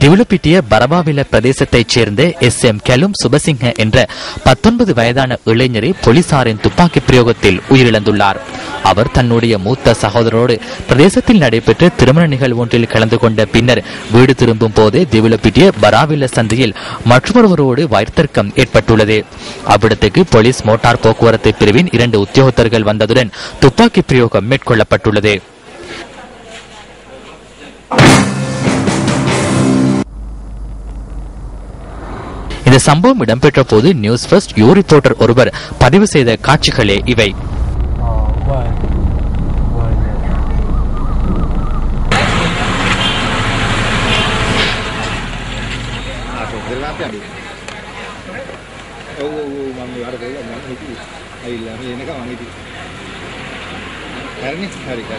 திவுலுப்பிட்டிய பரபாவில பிரதேசத்தைச் சேர்ந்த S. M. கெலும் Subasinghe என்ற பத்தொன்பது வயதான இளைஞரை போலீசாரின் துப்பாக்கி பிரயோகத்தில் உயிரிழந்துள்ளார். அவர் தன்னுடைய மூத்த சகோதரரோடு பிரதேசத்தில் நடைபெற்ற திருமண நிகழ்வு ஒன்றில் கலந்து கொண்ட பின்னர் வீடு திரும்பும் போதே திவுலுப்பிட்டிய பராவில சந்தையில் மற்றொருவரோடு வயர்த்தர்க்கம் ஏற்பட்டுள்ளது. அவ்விடத்துக்கு போலீஸ் மோட்டார் போக்குவரத்து பிரிவின் இரண்டு உத்தியோகத்தர்கள் வந்ததுடன் துப்பாக்கி பிரயோகம் மேற்கொள்ளப்பட்டுள்ளது. இந்த சம்பவம் இடம்பெற்ற போது நியூஸ் ஃபர்ஸ்ட் யூ ரிப்போர்ட்டர் ஒருவர் பதிவு செய்த காட்சிகளே இவை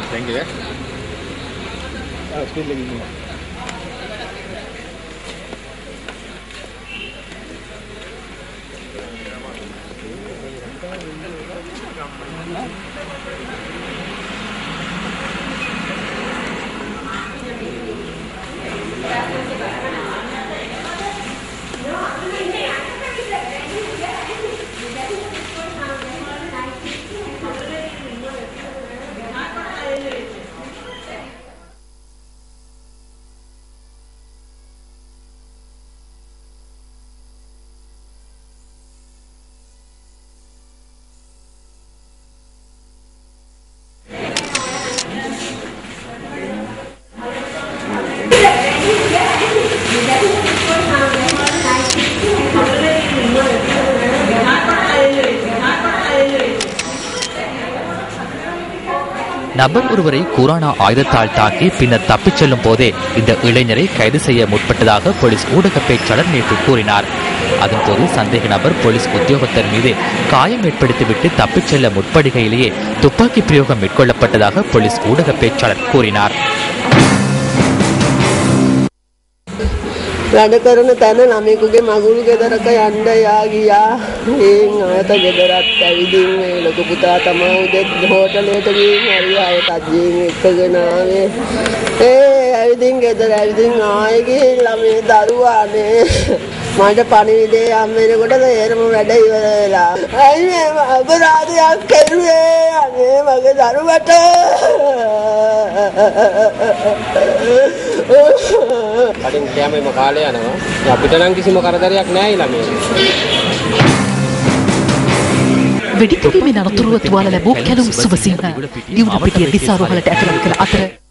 Thank you. Thank you. நபர் ஒருவரை குரானா ஆயுதத்தால் தாக்கி பின்னர் தப்பிச் செல்லும் போதே இந்த இளைஞரை கைது செய்ய முற்பட்டதாக போலீஸ் ஊடக பேச்சாளர் நேற்று கூறினார். அதன்போது சந்தேக நபர் போலீஸ் உத்தியோகத்தர் மீது காயம் ஏற்படுத்திவிட்டு தப்பிச் செல்ல முற்படுகையிலேயே துப்பாக்கி பிரயோகம் மேற்கொள்ளப்பட்டதாக போலீஸ் ஊடக பேச்சாளர் கூறினார். වැඩ කරන තැන ළමයෙකුගේ මගුල් ගෙදරක යන්න යා ගියා. ඒන් අයත ගෙදරත් ඇවිදින් මේ ලොකු පුතා තමයි උදේ හෝටලයට ගිහින් හරි අයත් අජීන් එක්කගෙන ආවේ. ඒ ඇවිදින් ගෙදර ඇවිදින් ආයෙ ගිහිල්ලා මේ දරුවානේ මට පණිවිඩේ යම් වෙනකොට තේරම වැඩ ඉවර වෙලා. අයි මේ අපරාධයක් කරුවේ අනේ මගේ දරුවට. කටින් කෑමම කාලය යනවා. අපිට නම් කිසිම කරදරයක් නැහැ ළමයි. වෙඩිතිරීමෙන් අනතුරුව තුවාල ලැබූ කැලුම් සුබසිංහ දියුණු පිටිය දිසාරුහලට ඇතුළත් කළ අතර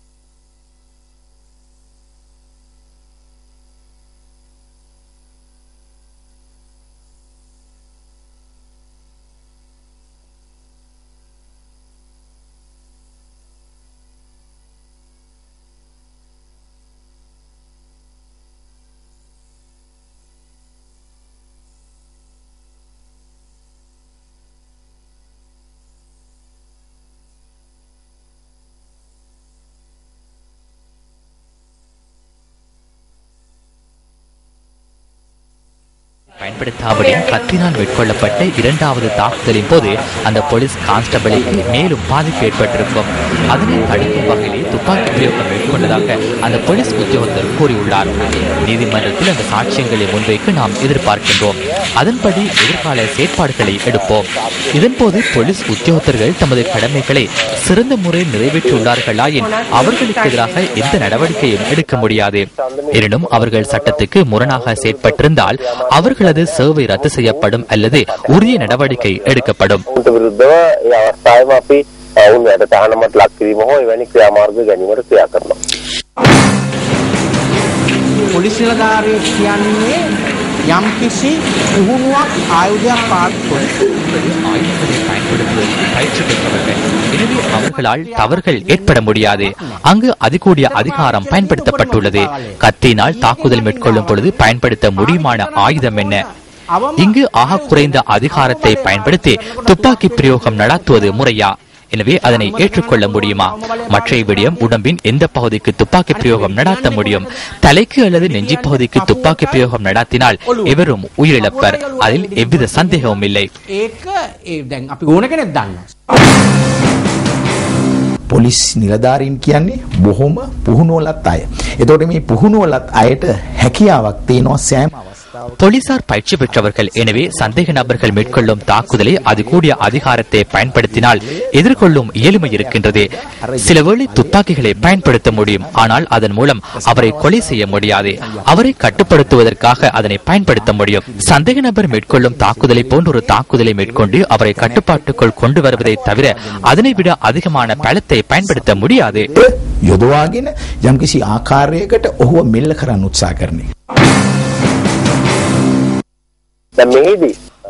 பயன்படுத்தாவிடன் கத்தினால் மேற்கொள்ளப்பட்ட இரண்டாவது தாக்குதலின் போது அந்த போலீஸ் கான்ஸ்டபிளுக்கு மேலும் பாதிப்பு ஏற்பட்டிருக்கும். அதனை தடுக்கும் வகையிலே துப்பாக்கி பிரயோகம் மேற்கொண்டதாக அந்த போலீஸ் உத்தியோகத்தர் கூறியுள்ளார். நீதிமன்றத்தில் அந்த சாட்சியங்களை முன்வைக்க நாம் எதிர்பார்க்கின்றோம். அதன்படி எதிர்கால செயற்பாடுகளை எடுப்போம் இதன்போது போலீஸ் உத்தியோகத்தர்கள் தமது கடமைகளை சிறந்த முறையில் நிறைவேற்றியுள்ளார்களாயின் அவர்களுக்கு எதிராக எந்த நடவடிக்கையும் எடுக்க முடியாது எனினும் அவர்கள் சட்டத்துக்கு முரணாக செயற்பட்டிருந்தால் அவர்களது சேவை ரத்து செய்யப்படும் அல்லது உரிய நடவடிக்கை எடுக்கப்படும் උන්ට විරුද්ධව ඒ අවස්ථාවේම අපි ඔවුන් වැඩ තහනමට ලක් කිරීම හෝ එවැනි ක්‍රියාමාර්ග ගැනීමට ක්‍රියා කරනවා. පොලිස් නිලධාරියෙක් කියන්නේ யாம்கிஷி உகுமியாக் ஆயுதா பார்ப்பு பயிற்சி அவர்களால் தவறுகள் ஏற்பட முடியாது அங்கு அதிகூடிய அதிகாரம் பயன்படுத்தப்பட்டுள்ளது கத்தினால் தாக்குதல் மேற்கொள்ளும் பொழுது பயன்படுத்த முடியுமான ஆயுதம் என்ன இங்கு ஆக குறைந்த அதிகாரத்தை பயன்படுத்தி துப்பாக்கி பிரயோகம் நடத்துவது முறையா? எனவே அதனை ஏற்றுக்கொள்ள முடியுமா மற்ற விடயம் உடம்பின் எந்த பகுதிக்கு துப்பாக்கி பிரயோகம் நடாத்த முடியும் தலைக்கு அல்லது நெஞ்சி பகுதிக்கு துப்பாக்கி பிரயோகம் நடாத்தினால் எவரும் உயிரிழப்பர் அதில் எவ்வித சந்தேகமும் இல்லை ඒක ඒ දැන් අපි ඕන කෙනෙක් දන්න. පොලිස් නිලධාරීන් කියන්නේ බොහොම පුහුණුවලත් අය. එතකොට මේ පුහුණුවලත් අයට හැකියාවක් තියෙනවා සෑම අවස්ථාවක போலீசார் பயிற்சி பெற்றவர்கள் எனவே சந்தேக நபர்கள் மேற்கொள்ளும் தாக்குதலை அது கூடிய அதிகாரத்தை பயன்படுத்தினால் எதிர்கொள்ளும் இயலுமை இருக்கின்றது சில வேளை துப்பாக்கிகளை பயன்படுத்த முடியும் ஆனால் அதன் மூலம் அவரை கொலை செய்ய முடியாது அவரை கட்டுப்படுத்துவதற்காக அதனை பயன்படுத்த முடியும் சந்தேக நபர் மேற்கொள்ளும் தாக்குதலை போன்ற ஒரு தாக்குதலை மேற்கொண்டு அவரை கட்டுப்பாட்டுக்குள் கொண்டு வருவதை தவிர அதனை விட அதிகமான பலத்தை பயன்படுத்த முடியாது යොදවාගෙන යම්කිසි ආකාරයකට ඔහුව මෙල්ල කරන්න උත්සා කරන එක. දැන් මෙහිදී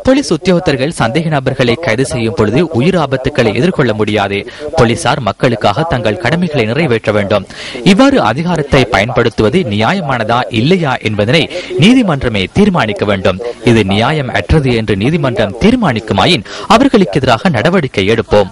போலீஸ் உத்தியோகத்தர்கள் சந்தேக நபர்களை கைது செய்யும் பொழுது உயிர் ஆபத்துக்களை எதிர்கொள்ள முடியாது. போலீசார் மக்களுக்காக தங்கள் கடமைகளை நிறைவேற்ற வேண்டும். இவ்வாறு அதிகாரத்தை பயன்படுத்துவது நியாயமானதா இல்லையா என்பதனை நீதிமன்றமே தீர்மானிக்க வேண்டும். இது நியாயம் அற்றது என்று நீதிமன்றம் தீர்மானிக்குமாயின் அவர்களுக்கு எதிராக நடவடிக்கை எடுப்போம்.